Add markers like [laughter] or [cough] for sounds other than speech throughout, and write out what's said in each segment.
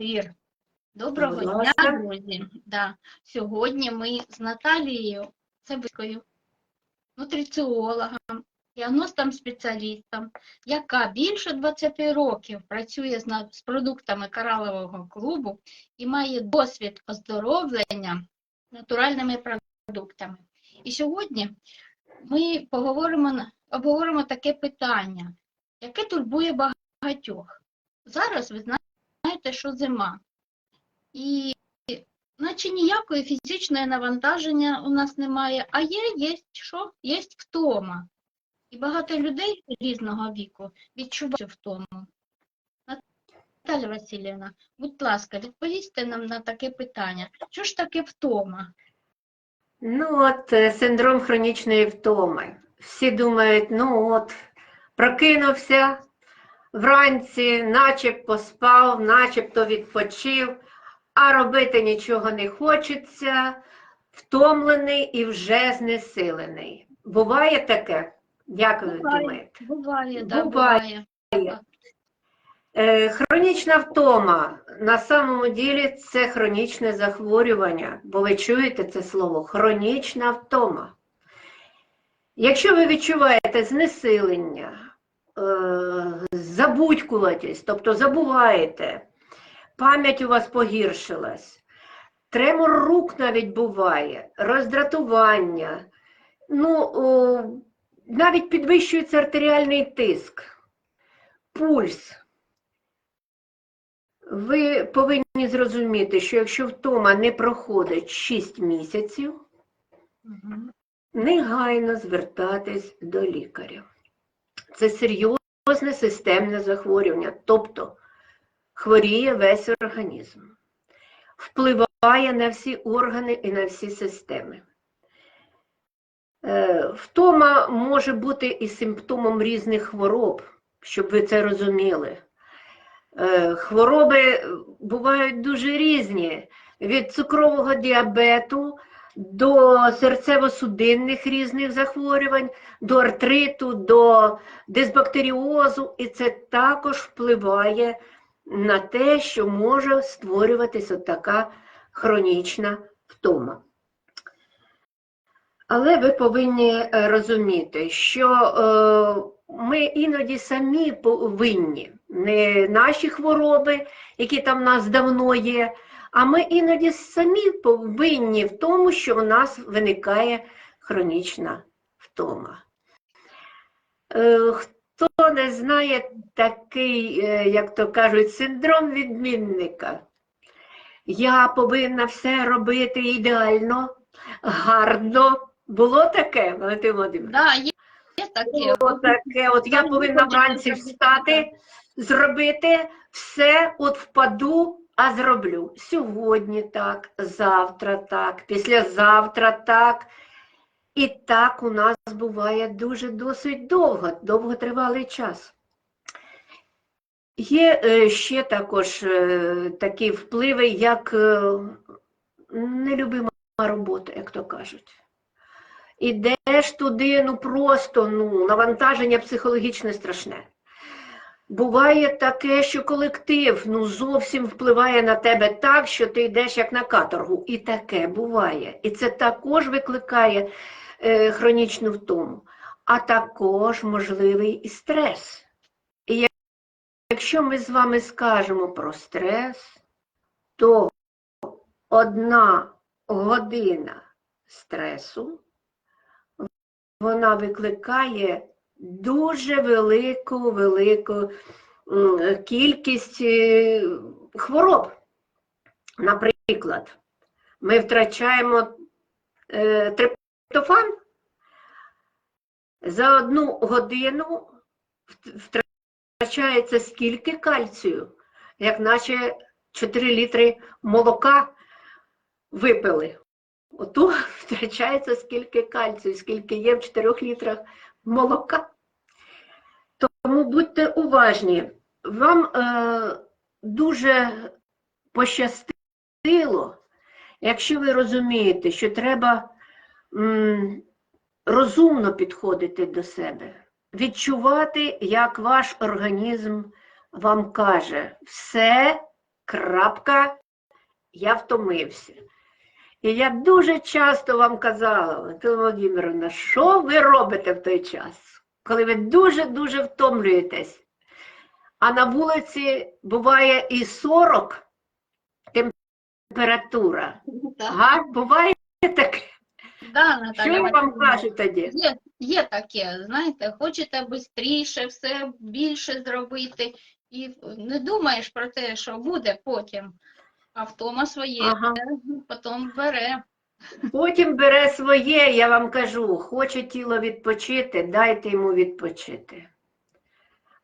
ефір. Доброго Будь дня, друзі. Да. Сьогодні ми з Наталією Цебицькою, нутриціологом, діагностом спеціалістом, яка більше 20 років працює з, з продуктами коралового клубу і має досвід оздоровлення натуральними продуктами. І сьогодні ми поговоримо, обговоримо таке питання, яке турбує багатьох. Зараз ви знаєте, що зима. І наче ніякої фізичної навантаження у нас немає, а є, є що? Є втома. І багато людей різного віку відчувають втому. Наталя Васильівна, будь ласка, відповісти нам на таке питання. Що ж таке втома? Ну от е, синдром хронічної втоми. Всі думають, ну от, прокинувся вранці, наче поспав, начебто відпочив, а робити нічого не хочеться, втомлений і вже знесилений. Буває таке? Як ви Буває. думаєте? Буває, да, Буває. буває. Е, Хронічна втома на самому ділі це хронічне захворювання, бо ви чуєте це слово хронічна втома. Якщо ви відчуваєте знесилення, забудькуватість, тобто забуваєте, пам'ять у вас погіршилась, тремор рук навіть буває, роздратування, ну, о, навіть підвищується артеріальний тиск, пульс. Ви повинні зрозуміти, що якщо втома не проходить 6 місяців, Мгм. негайно звертатись до лікаря. Це серйозне системне захворювання, тобто хворіє весь організм, впливає на всі органи і на всі системи. Е, Втома може бути і симптомом різних хвороб, щоб ви це розуміли. Е, Хвороби бувають дуже різні: від цукрового діабету до серцево-судинних різних захворювань, до артриту, до дисбактеріозу, і це також впливає на те, що може створюватися така хронічна втома. Але ви повинні е, розуміти, що е, ми іноді самі повинні, не наші хвороби, які там в нас давно є, а ми іноді самі повинні в тому, що в нас виникає хронічна втома. Е, Хто не знає такий, е, як то кажуть, синдром відмінника, я повинна все робити ідеально, гарно. Було таке, Валентин Володимирович? Да, є, є таке, от я повинна вранці встати, зробити все, от впаду, а зроблю. Сьогодні так, завтра так, післязавтра так. І так у нас буває дуже досить довго, довготривалий час. Є е, ще також е, такі впливи, як е, нелюбима робота, як то кажуть. Ідеш туди, ну просто ну, навантаження психологічне страшне. Буває таке, що колектив ну, зовсім впливає на тебе так, що ти йдеш як на каторгу. І таке буває. І це також викликає е, хронічну втому, а також можливий і стрес. І якщо ми з вами скажемо про стрес, то одна година стресу вона викликає дуже велику, велику кількість е, хвороб. Наприклад, ми втрачаємо е, триптофан за одну годину втрачається скільки кальцію, як наче 4 літри молока випили. Ото [laughs] втрачається скільки кальцію, скільки є в 4 літрах молока. Тому будьте уважні. Вам е, дуже пощастило, якщо ви розумієте, що треба м, розумно підходити до себе, відчувати, як ваш організм вам каже, все крапка, я втомився. І я дуже часто вам казала, Володимировна, що ви робите в той час, коли ви дуже-дуже втомлюєтесь. А на вулиці буває і 40 температура. Так, Ага, буває таке. да, Що Наталя я вам Васильівна. кажу тоді? Є, є таке, знаєте, хочете швидше, все більше зробити, і не думаєш про те, що буде потім. А втома своє Ага. потім бере. Потім бере своє, я вам кажу, хоче тіло відпочити, дайте йому відпочити.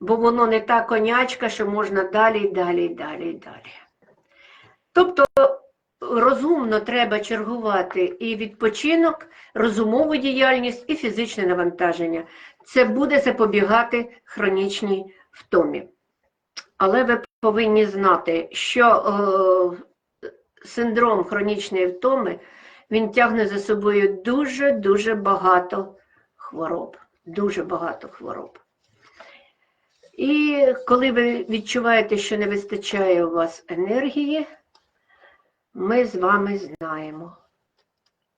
Бо воно не та конячка, що можна далі, і далі, і далі, і далі. Тобто розумно треба чергувати і відпочинок, розумову діяльність, і фізичне навантаження. Це буде запобігати хронічній втомі. Але ви повинні знати, що е, синдром хронічної втоми він тягне за собою дуже-дуже багато хвороб. Дуже багато хвороб. І коли ви відчуваєте, що не вистачає у вас енергії, ми з вами знаємо,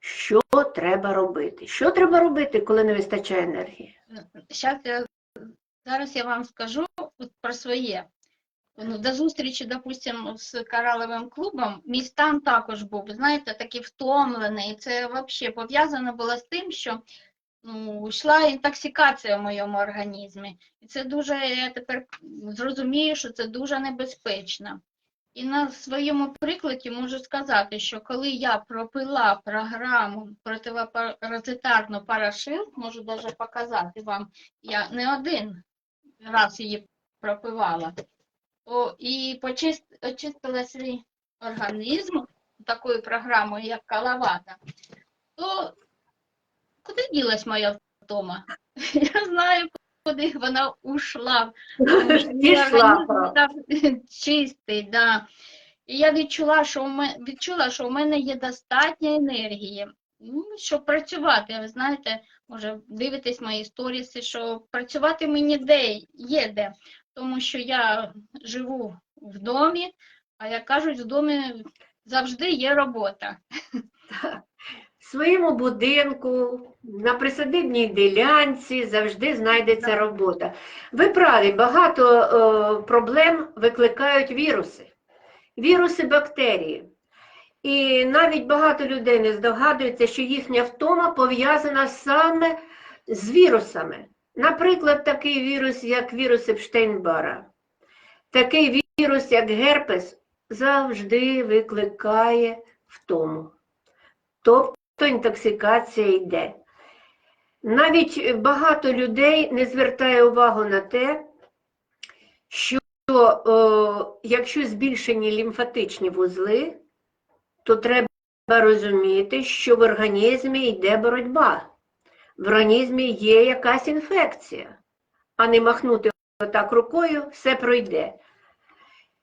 що треба робити. Що треба робити, коли не вистачає енергії? Зараз я вам скажу про своє. Ну, до зустрічі, допустим, з кораловим клубом, мій стан також був, знаєте, такий втомлений. Це взагалі пов'язано було з тим, що ну, йшла інтоксикація в моєму організмі. І це дуже, я тепер зрозумію, що це дуже небезпечно. І на своєму прикладі можу сказати, що коли я пропила програму противопаразитарну Парашилд, можу навіть показати вам, я не один раз її пропивала, то і почист, очистила свій організм такою програмою, як Калавата, то куди ділась моя втома? [laughs] Я знаю, куди вона ушла. [laughs] Пішла, [laughs] чистий, да. І я відчула, що у мене, відчула, що у мене є достатньо енергії, ну, щоб працювати. Ви знаєте, може, дивитесь мої сторіси, що працювати мені де є де, тому що я живу в домі, а як кажуть, в домі завжди є робота. В своєму будинку, на присадибній ділянці завжди знайдеться робота. Ви праві, багато е, проблем викликають віруси. Віруси, бактерії. І навіть багато людей не здогадується, що їхня втома пов'язана саме з вірусами. Наприклад, такий вірус, як вірус Епштейн-Бара, такий вірус, як герпес, завжди викликає втому. Тобто інтоксикація йде. Навіть багато людей не звертає увагу на те, що о, якщо збільшені лімфатичні вузли, то треба розуміти, що в організмі йде боротьба. В організмі є якась інфекція, а не махнути отак рукою, все пройде.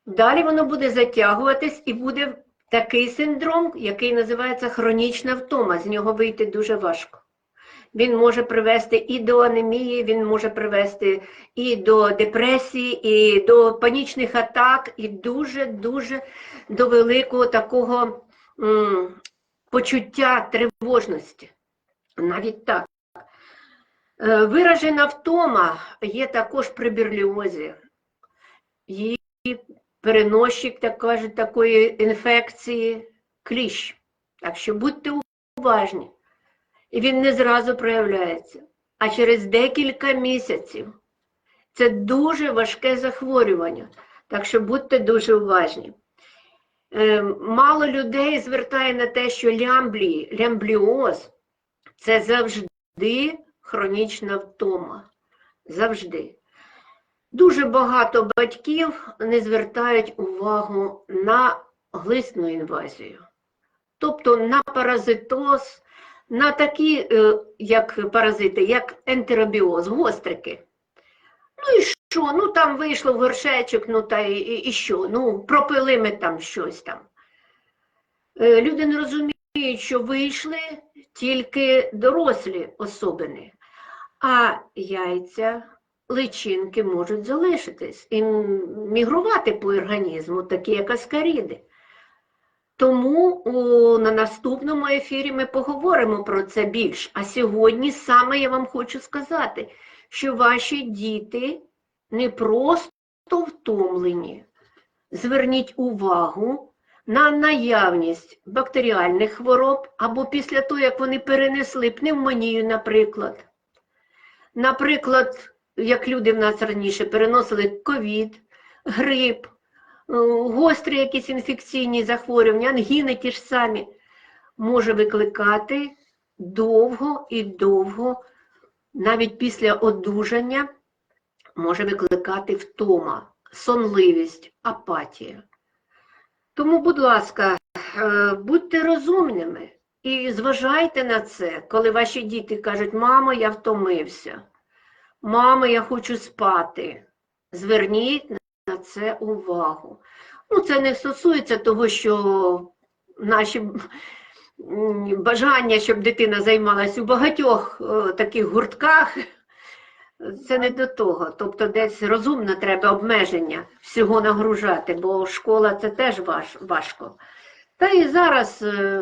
Далі воно буде затягуватись і буде такий синдром, який називається хронічна втома. З нього вийти дуже важко. Він може привести і до анемії, він може привести і до депресії, і до панічних атак, і дуже-дуже до великого такого м, почуття тривожності. Навіть так. Е, Виражена втома є також при бірліозі. Її переносчик, так кажуть, такої інфекції кліщ. Так що будьте уважні. І він не зразу проявляється, а через декілька місяців. Це дуже важке захворювання, так що будьте дуже уважні. Е, Мало людей звертає на те, що лямблії, лямбліоз це завжди хронічна втома. Завжди. Дуже багато батьків не звертають увагу на глисну інвазію, тобто на паразитоз, на такі, е, як паразити, як ентеробіоз, гострики. Ну і що? Ну там вийшло в горшечок, ну та і, і, що? Ну, пропили ми там щось там. Е, Люди не розуміють, що вийшли тільки дорослі особини, а яйця личинки можуть залишитись і мігрувати по організму, такі як аскаріди. Тому о, на наступному ефірі ми поговоримо про це більш. А сьогодні саме я вам хочу сказати, що ваші діти не просто втомлені. Зверніть увагу на наявність бактеріальних хвороб або після того, як вони перенесли пневмонію, наприклад. Наприклад, як люди в нас раніше переносили ковід, грип, е, гострі якісь інфекційні захворювання, ангіни ті ж самі, може викликати довго і довго, навіть після одужання, може викликати втома, сонливість, апатія. Тому, будь ласка, е, будьте розумними і зважайте на це, коли ваші діти кажуть, мамо, я втомився, мамо, я хочу спати. Зверніть на це увагу. Ну, це не стосується того, що наші бажання, щоб дитина займалась у багатьох е, таких гуртках, це не до того. Тобто десь розумно треба обмеження всього нагружати, бо школа це теж важ, важко. Та і зараз е,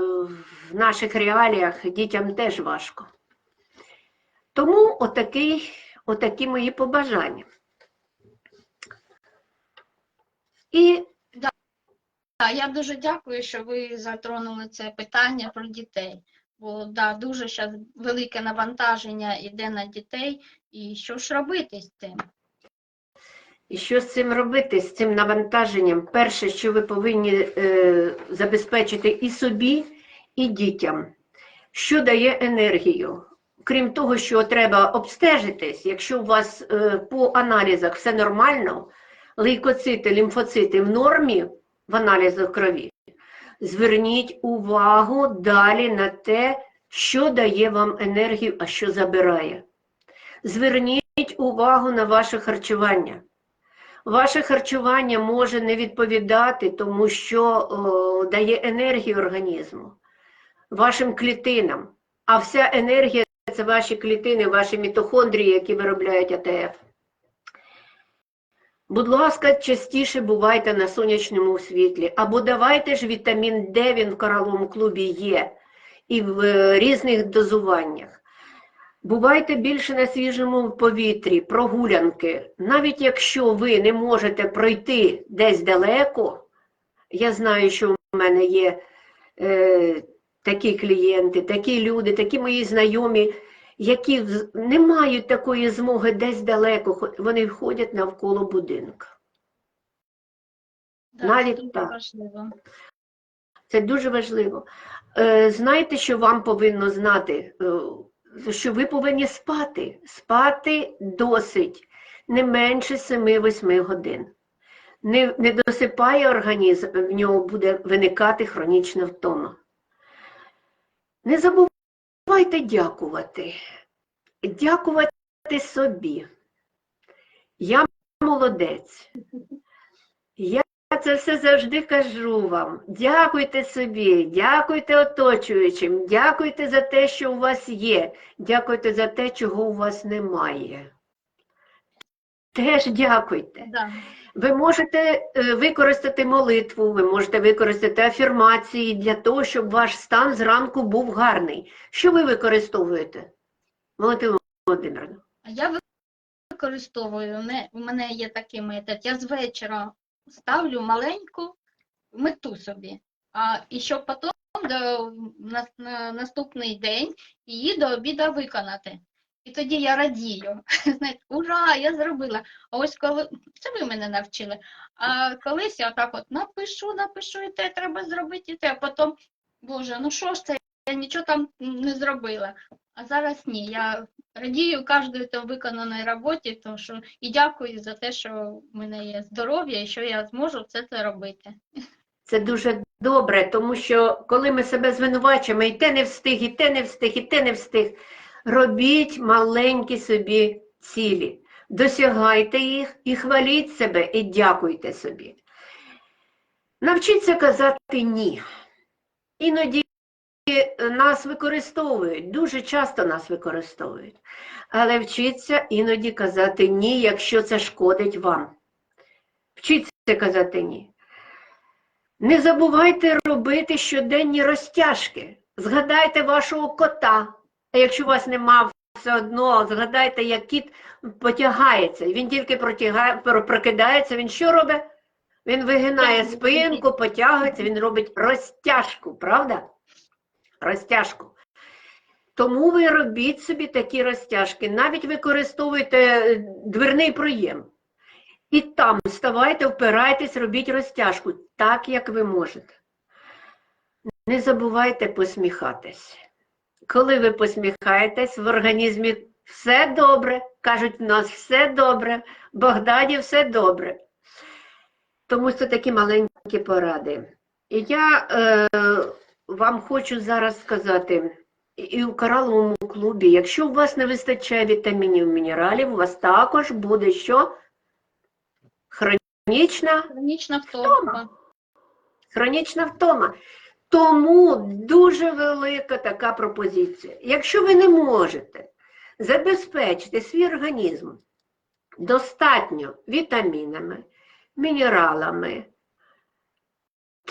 в наших реаліях дітям теж важко. Тому отакий, отакі мої побажання. І Так, я дуже дякую, що ви затронули це питання про дітей. Бо да, дуже зараз велике навантаження йде на дітей, і що ж робити з цим? І що з цим робити, з цим навантаженням? Перше, що ви повинні е, забезпечити і собі, і дітям, що дає енергію. Крім того, що треба обстежитись, якщо у вас е, по аналізах все нормально, лейкоцити, лімфоцити в нормі в аналізах крові, зверніть увагу далі на те, що дає вам енергію, а що забирає. Зверніть увагу на ваше харчування. Ваше харчування може не відповідати тому, що о, дає енергію організму, вашим клітинам. А вся енергія це ваші клітини, ваші мітохондрії, які виробляють АТФ. Будь ласка, частіше бувайте на сонячному світлі, або давайте ж вітамін Д, він в кораловому клубі є, і в е, різних дозуваннях. Бувайте більше на свіжому повітрі, прогулянки. Навіть якщо ви не можете пройти десь далеко, я знаю, що в мене є е, такі клієнти, такі люди, такі мої знайомі, які не мають такої змоги десь далеко, вони ходять навколо будинку. Да, Навіть це дуже так. важливо. Це дуже важливо. Е, Знайте, що вам повинно знати, е, що ви повинні спати. Спати досить не менше 7-8 годин. Не, не досипає організм, в нього буде виникати хронічна втома. Не забувайте дякувати. Дякувати собі. Я молодець. Я це все завжди кажу вам. Дякуйте собі, дякуйте оточуючим, дякуйте за те, що у вас є, дякуйте за те, чого у вас немає. Теж дякуйте. Да. Ви можете е, використати молитву, ви можете використати афірмації для того, щоб ваш стан зранку був гарний. Що ви використовуєте? Валентина Володимирівна. А я використовую, у мене є такий метод, я з вечора ставлю маленьку мету собі, а, і щоб потім до, на, на наступний день її до обіду виконати. І тоді я радію. [laughs] Знаєте, ура, я зробила. А ось коли це ви мене навчили. А колись я так от напишу, напишу, і те треба зробити, і те. А потім, Боже, ну що ж це? Я нічого там не зробила. А зараз ні. Я радію кожній там виконаної роботі, тому що і дякую за те, що в мене є здоров'я і що я зможу все це робити. Це дуже добре, тому що коли ми себе звинувачуємо, і те не встиг, і те не встиг, і те не встиг, робіть маленькі собі цілі, досягайте їх і хваліть себе, і дякуйте собі. Навчіться казати ні. Іноді нас використовують, дуже часто нас використовують. Але вчіться іноді казати ні, якщо це шкодить вам. Вчіться казати ні. Не забувайте робити щоденні розтяжки. Згадайте вашого кота. А якщо у вас нема все одно, згадайте, як кіт потягається. Він тільки протягає, прокидається, він що робить? Він вигинає спинку, потягується, він робить розтяжку, правда? Розтяжку. Тому ви робіть собі такі розтяжки. Навіть використовуйте е, дверний проєм. І там вставайте, впирайтесь, робіть розтяжку так, як ви можете. Не забувайте посміхатись. Коли ви посміхаєтесь, в організмі все добре, кажуть, в нас все добре, Богдані все добре. Тому це такі маленькі поради. І я е, вам хочу зараз сказати, і у кораловому клубі, якщо у вас не вистачає вітамінів, мінералів, у вас також буде що? Хронічна Хронічна втома. хронічна втома. Тому дуже велика така пропозиція. Якщо ви не можете забезпечити свій організм достатньо вітамінами, мінералами,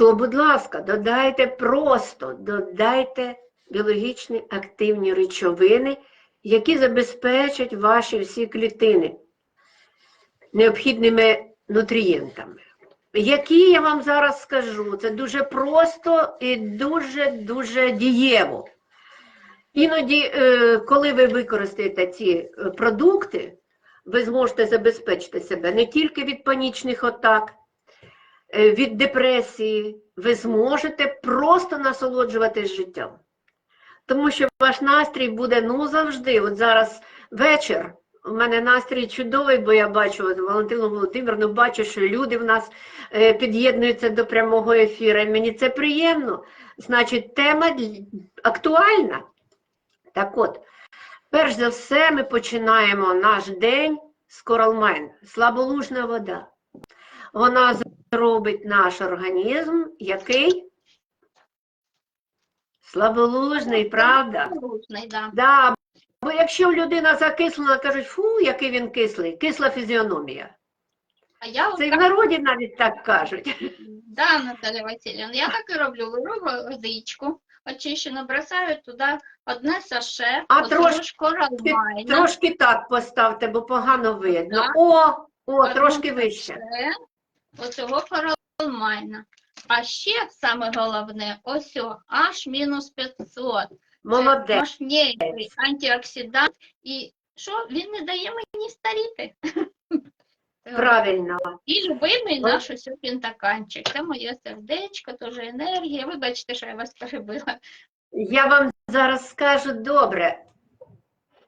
то, будь ласка, додайте просто, додайте біологічні активні речовини, які забезпечать ваші всі клітини необхідними нутрієнтами. Які я вам зараз скажу, це дуже просто і дуже-дуже дієво. Іноді, е, коли ви використаєте ці е, продукти, ви зможете забезпечити себе не тільки від панічних атак, від депресії, ви зможете просто насолоджуватись життям. Тому що ваш настрій буде ну завжди. От зараз вечір. У мене настрій чудовий, бо я бачу Валентину Володимирівну, бачу, що люди в нас е, під'єднуються до прямого ефіру. Мені це приємно. Значить, тема актуальна. Так от, перш за все, ми починаємо наш день з коралмайн, слаболужна вода. Вона зробить наш організм, який слаболужний, правда? Слушний, да. Да, бо якщо людина закислена, кажуть, фу, який він кислий, кисла фізіономія. А я Це і в народі навіть так кажуть. да, Наталя Васильівна, я так і роблю. Беру водичку, очищену, бросаю туди одне саше, А трошки-. Трошки так поставте, бо погано видно. Так. О, о, Одну трошки вище. Це оцього коралмайна. А ще саме головне, ось о, аж мінус 500. Молодець. Мощніший антиоксидант. І що, він не дає мені старіти. [laughs] Правильно. І любимий наш ось пентаканчик. Це моє сердечко, теж енергія. Вибачте, що я вас перебила. Я вам зараз скажу добре.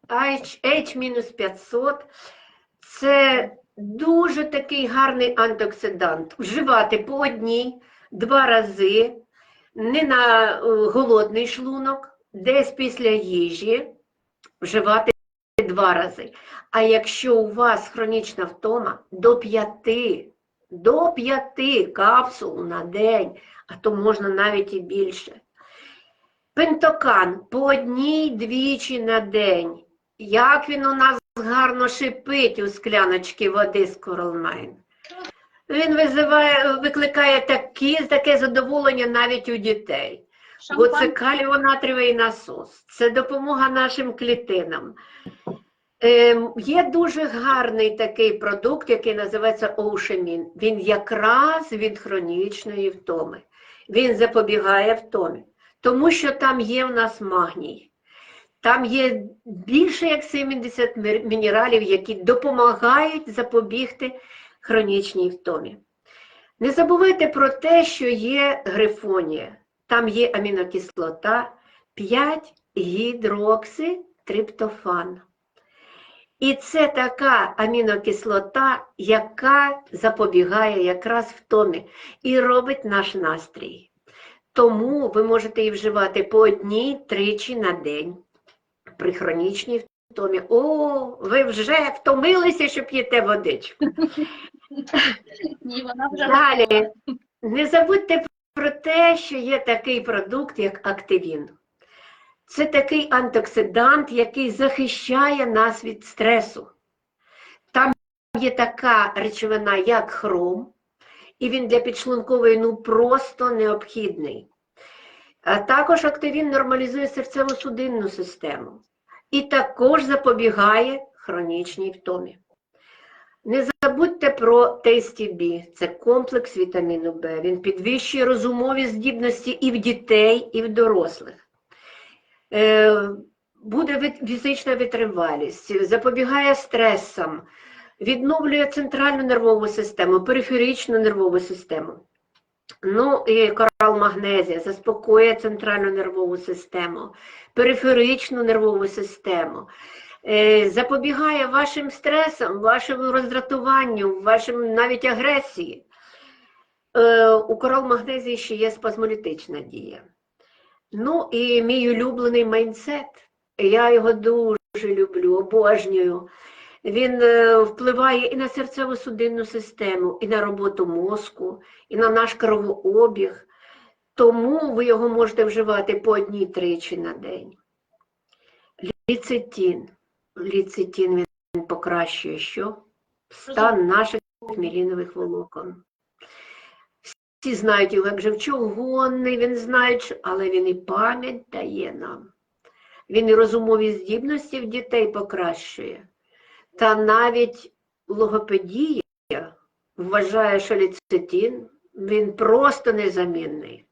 H-500 це дуже такий гарний антиоксидант. Вживати по одній, два рази, не на е, голодний шлунок, десь після їжі вживати два рази. А якщо у вас хронічна втома, до п'яти, до п'яти капсул на день, а то можна навіть і більше. Пентокан по одній двічі на день. Як він у нас гарно шипить у скляночці води з Коралмайн. Він визиває, викликає такі, таке задоволення навіть у дітей. Бо це Шампан... насос, це допомога нашим клітинам. Ем, є дуже гарний такий продукт, який називається Оушемін. Він якраз від хронічної втоми. Він запобігає втомі, тому що там є в нас магній. Там є більше як 70 мінералів, які допомагають запобігти хронічній втомі. Не забувайте про те, що є грифонія. Там є амінокислота 5 гідрокситриптофан. І це така амінокислота, яка запобігає якраз втомі і робить наш настрій. Тому ви можете її вживати по одній тричі на день при хронічній втомі. О, ви вже втомилися, що п'єте водичку. [laughs] Ні, вона вже Далі. Не забудьте про те, що є такий продукт, як активін. Це такий антиоксидант, який захищає нас від стресу. Там є така речовина, як хром, і він для підшлункової ну просто необхідний. Також активін нормалізує серцево-судинну систему і також запобігає хронічній втомі. Не забудьте про Tasty B. Це комплекс вітаміну В. Він підвищує розумові здібності і в дітей, і в дорослих. Е, Буде фізична витривалість, запобігає стресам, відновлює центральну нервову систему, периферичну нервову систему. Ну і корал магнезія заспокоює центральну нервову систему, периферичну нервову систему, е, запобігає вашим стресам, вашому роздратуванню, вашим навіть агресії. Е, У корал магнезії ще є спазмолітична дія. Ну і мій улюблений майндсет. Я його дуже люблю, обожнюю. Він е, впливає і на серцево-судинну систему, і на роботу мозку, і на наш кровообіг. Тому ви його можете вживати по одній тричі на день. Ліцетин. Ліцетин він покращує що? Стан наших мілінових волокон. Всі знають його як живчогонний, він знає, але він і пам'ять дає нам. Він і розумові здібності в дітей покращує. Та навіть логопедія вважає, що ліцетин він просто незамінний.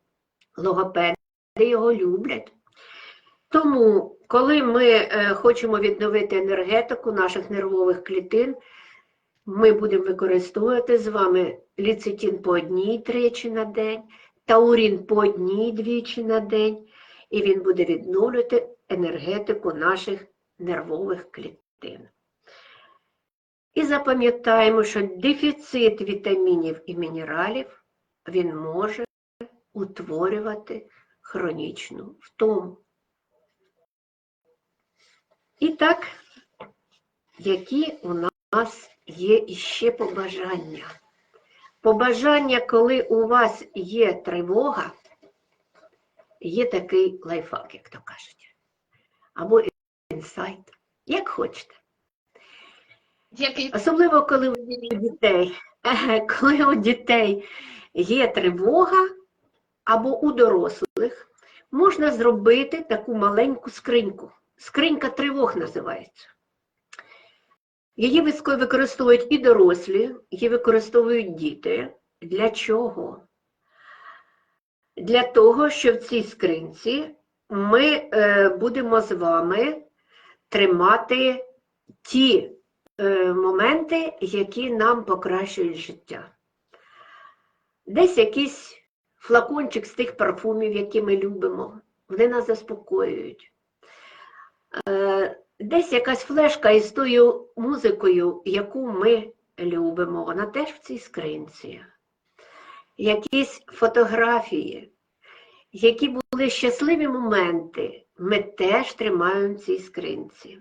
Логопеди його люблять. Тому, коли ми е, хочемо відновити енергетику наших нервових клітин, ми будемо використовувати з вами ліцетин по одній тричі на день, таурін по одній двічі на день, і він буде відновлювати енергетику наших нервових клітин. І запам'ятаємо, що дефіцит вітамінів і мінералів він може утворювати хронічну втому. І так, які у нас є іще побажання? Побажання, коли у вас є тривога, є такий лайфхак, як то кажуть, або інсайт, як хочете. Який Особливо, коли у дітей, коли у дітей є тривога або у дорослих, можна зробити таку маленьку скриньку. Скринька тривог називається. Її використовують і дорослі, її використовують діти. Для чого? Для того, що в цій скринці ми е, будемо з вами тримати ті моменти, які нам покращують життя. Десь якийсь флакончик з тих парфумів, які ми любимо, вони нас заспокоюють. Е, Десь якась флешка із тою музикою, яку ми любимо, вона теж в цій скринці. Якісь фотографії, які були щасливі моменти, ми теж тримаємо в цій скринці.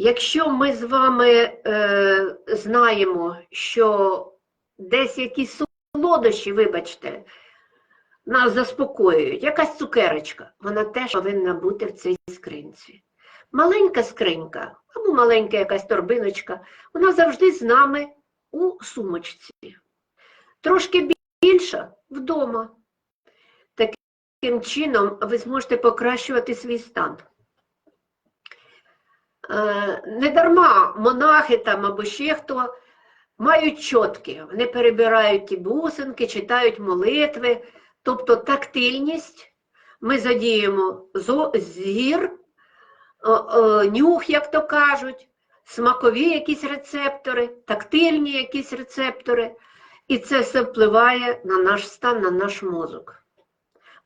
Якщо ми з вами е, знаємо, що десь якісь солодощі, вибачте, нас заспокоюють, якась цукерочка, вона теж повинна бути в цій скринці. Маленька скринька або маленька якась торбиночка, вона завжди з нами у сумочці. Трошки більша вдома. Таким чином ви зможете покращувати свій стан. Е, Не дарма монахи там або ще хто мають чотки, вони перебирають ті бусинки, читають молитви, тобто тактильність. Ми задіємо зір, нюх, як то кажуть, смакові якісь рецептори, тактильні якісь рецептори, і це все впливає на наш стан, на наш мозок.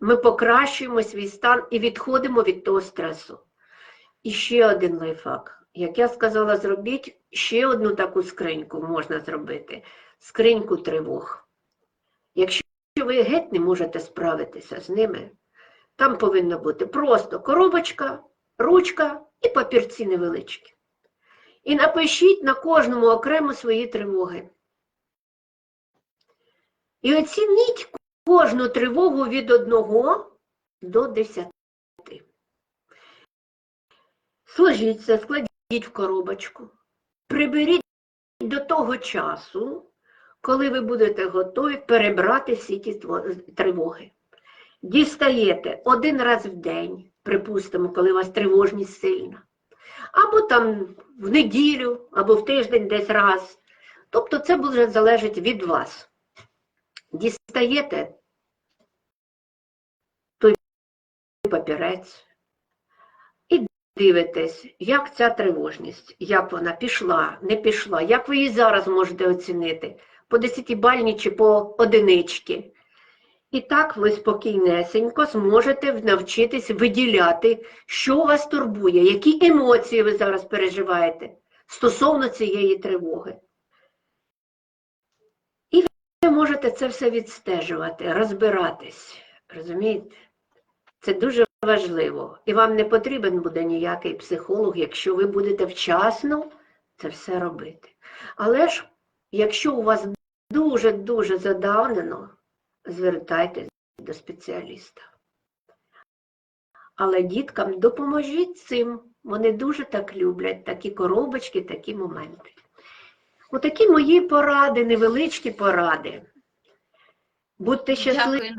Ми покращуємо свій стан і відходимо від того стресу. І ще один лайфхак. Як я сказала, зробіть ще одну таку скриньку можна зробити. Скриньку тривог. Якщо ви геть не можете справитися з ними, там повинна бути просто коробочка, ручка і папірці невеличкі. І напишіть на кожному окремо свої тривоги. І оцініть кожну тривогу від 1 до 10. Сложіться, складіть в коробочку. Приберіть до того часу, коли ви будете готові перебрати всі ті тривоги. Дістаєте один раз в день, припустимо, коли у вас тривожність сильна. Або там в неділю, або в тиждень десь раз. Тобто це буде залежить від вас. Дістаєте той папірець дивитесь, як ця тривожність, як вона пішла, не пішла, як ви її зараз можете оцінити, по 10-бальні чи по одинички. І так ви спокійнесенько зможете навчитись виділяти, що вас турбує, які емоції ви зараз переживаєте стосовно цієї тривоги. І ви можете це все відстежувати, розбиратись. Розумієте? Це дуже важливо. І вам не потрібен буде ніякий психолог, якщо ви будете вчасно це все робити. Але ж, якщо у вас дуже-дуже задавнено, звертайтесь до спеціаліста. Але діткам допоможіть цим. Вони дуже так люблять такі коробочки, такі моменти. Отакі мої поради, невеличкі поради. Будьте щасливі,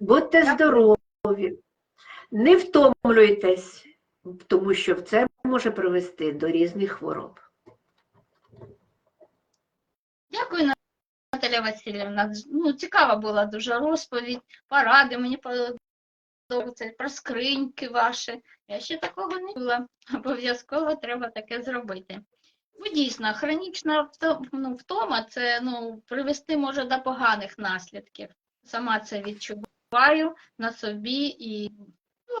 будьте здорові, не втомлюйтесь, тому що це може привести до різних хвороб. Дякую, Наталя Васильівна. Ну, цікава була дуже розповідь, поради мені подобаються про скриньки ваші. Я ще такого не чула. Обов'язково треба таке зробити. Ну, дійсно, хронічна ну, втома це ну, привести може до поганих наслідків. Сама це відчуваю на собі і,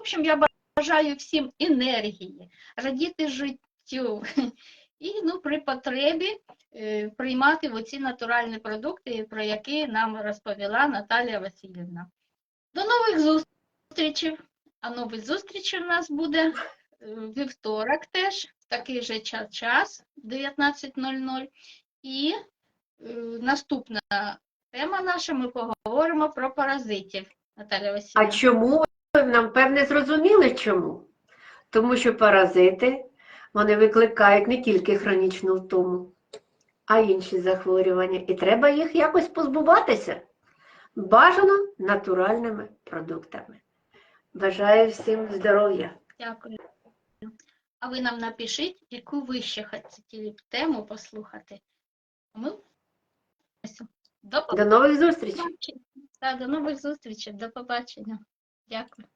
общем, я бажаю всім енергії, радіти життю. І ну, при потребі е, приймати оці натуральні продукти, про які нам розповіла Наталія Васильівна. До нових зустрічей. А нові зустрічі у нас буде е, вівторок теж, в такий же час, час 19.00. І е, наступна тема наша, ми поговоримо про паразитів. Наталя А чому? Нам певне зрозуміли чому? Тому що паразити вони викликають не тільки хронічну втому, а й інші захворювання. І треба їх якось позбуватися. Бажано натуральними продуктами. Бажаю всім здоров'я. Дякую. А ви нам напишіть, яку ви ще хотіли б тему послухати. Ми до До нових зустрічей! побачення. Та, до нових зустрічей. До побачення. Дякую.